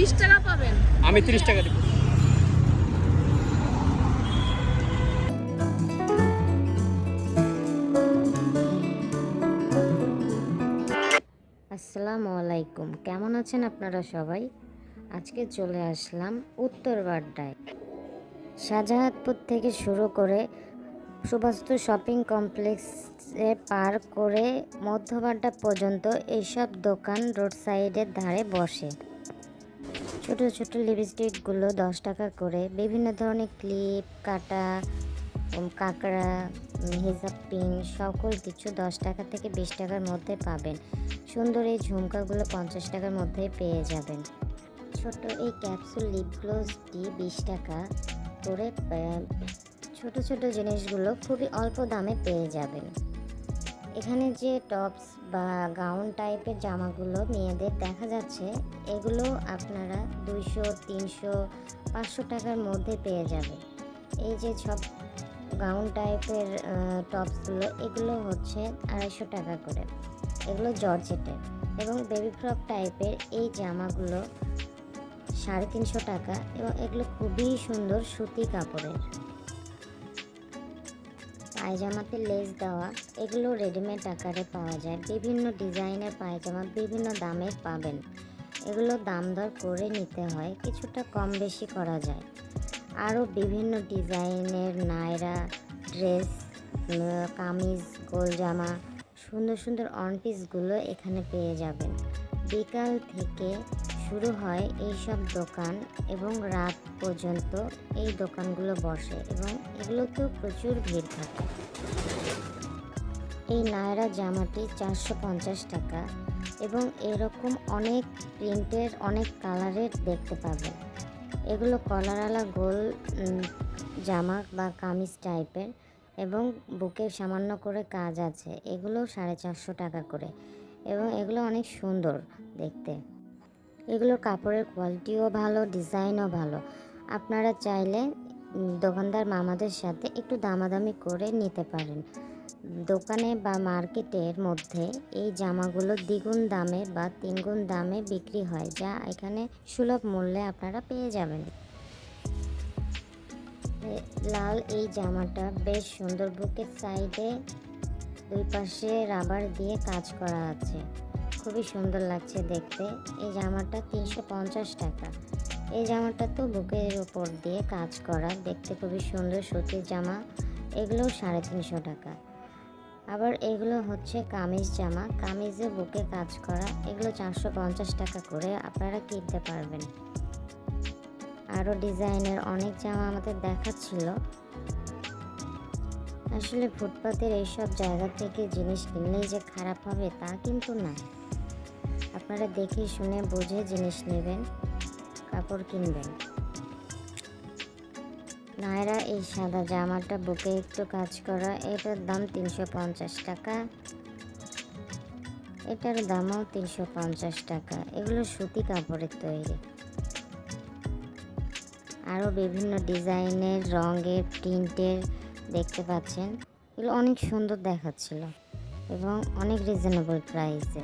বিশ টাকা পাবেন। আমি তিরিশ টাকা দিব। আসসালামু আলাইকুম। কেমন আছেন আপনারা সবাই? আজকে চলে আসলাম উত্তর বাড্ডায় শাহজাহাতপুর থেকে শুরু করে সুবাস্তু শপিং কমপ্লেক্সে পার করে মধ্যবাড্ডা পর্যন্ত এইসব দোকান রোড সাইডের ধারে বসে। ছোট ছোট লিপস্টিকগুলো দশ টাকা করে। বিভিন্ন ধরনের ক্লিপ কাটা কাঁকড়া হিজাব পিন সকল কিছু দশ টাকা থেকে বিশ টাকার মধ্যে পাবেন। সুন্দর এই ঝুমকাগুলো পঞ্চাশ টাকার মধ্যে পেয়ে যাবেন। ছোট এই ক্যাপসুল লিপ গ্লোভসটি বিশ টাকা করে ছোট ছোট জিনিসগুলো খুবই অল্প দামে পেয়ে যাবেন। এখানে যে টপস বা গাউন টাইপের জামাগুলো মেয়েদের দেখা যাচ্ছে, এগুলো আপনারা দুইশো, তিনশো, পাঁচশো টাকার মধ্যে পেয়ে যাবেন এই যে সব গাউন টাইপের টপসগুলো, এগুলো হচ্ছে আড়াইশো টাকা করে। এগুলো জর্জেটের এবং বেবি ফ্রক টাইপের এই জামাগুলো সাড়ে তিনশো টাকা এবং এগুলো খুবই সুন্দর সুতি কাপড়ের। পায়জামাতে লেস দেওয়া, এগুলো রেডিমেড আকারে পাওয়া যায়। বিভিন্ন ডিজাইনের পায়জামা বিভিন্ন দামের পাবেন। এগুলো দাম দর করে নিতে হয়, কিছুটা কম বেশি করা যায়। আরও বিভিন্ন ডিজাইনের নায়রা ড্রেস কামিজ গোলজামা সুন্দর সুন্দর অনপিসগুলো এখানে পেয়ে যাবেন। বিকাল থেকে শুরু হয় এই সব দোকান এবং রাত পর্যন্ত এই দোকানগুলো বসে এবং এগুলোতেও প্রচুর ভিড় থাকে। এই নায়রা জামাটি চারশো পঞ্চাশ টাকা এবং এরকম অনেক প্রিন্টের, অনেক কালারের দেখতে পাবেন। এগুলো কলারওয়ালা গোল জামা বা কামিজ টাইপের এবং বুকে সামান্য করে কাজ আছে। এগুলো সাড়ে চারশো টাকা করে এবং এগুলো অনেক সুন্দর দেখতে। এগুলোর কাপড়ের কোয়ালিটিও ভালো ডিজাইনও ভালো। আপনারা চাইলে দোকানদার মামাদের সাথে একটু দামাদামি করে নিতে পারেন। দোকানে বা মার্কেটের মধ্যে এই জামাগুলো দ্বিগুণ দামে বা তিনগুণ দামে বিক্রি হয়, যা এখানে সুলভ মূল্যে আপনারা পেয়ে যাবেন। লাল এই জামাটা বেশ সুন্দর বুকের সাইডে দুই পাশে রাবার দিয়ে কাজ করা আছে। খুবই সুন্দর লাগছে দেখতে। এই জামাটা তিনশো পঞ্চাশ টাকা। এই জামাটা তো বুকের উপর দিয়ে কাজ করা। দেখতে খুবই সুন্দর সুতির জামা। এগুলো সাড়ে তিনশো টাকা। আবার এগুলো হচ্ছে কামিজ জামা। কামিজে বুকে কাজ করা। এগুলো চারশো পঞ্চাশ টাকা করে আপনারা কিনতে পারবেন। আরও ডিজাইনের অনেক জামা আমাদের দেখাচ্ছিল। আসলে ফুটপাতের এইসব জায়গা থেকে জিনিস কিনলেই যে খারাপ হবে তা কিন্তু না। আপনারা দেখে শুনে বুঝে জিনিস নেবেন, কাপড় কিনবেন। নায়রা, এই সাদা জামাটা বুকে একটু কাজ করা, এটার দাম তিনশো পঞ্চাশ টাকা। এটার দামও তিনশো পঞ্চাশ টাকা। এগুলো সুতি কাপড়ের তৈরি। আরও বিভিন্ন ডিজাইনের, রঙের, প্রিন্টের দেখতে পাচ্ছেন। এগুলো অনেক সুন্দর দেখাচ্ছিল এবং অনেক রিজনেবল প্রাইসে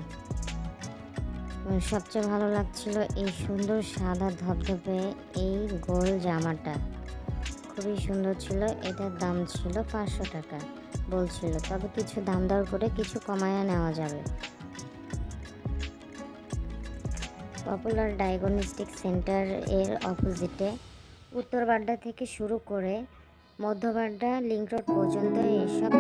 সবচেয়ে ভালো লাগছিল এই সুন্দর সাদা ধপধপে এই গোল জামাটা। খুবই সুন্দর ছিল, এটার দাম ছিল পাঁচশো টাকা বলছিল, তবে কিছু দাম দর করে কিছু কমায়া নেওয়া যাবে। পপুলার ডায়াগনস্টিক সেন্টার এর অপোজিটে উত্তর বাড্ডা থেকে শুরু করে মধ্য বাড্ডা, লিঙ্ক রোড পর্যন্ত এসব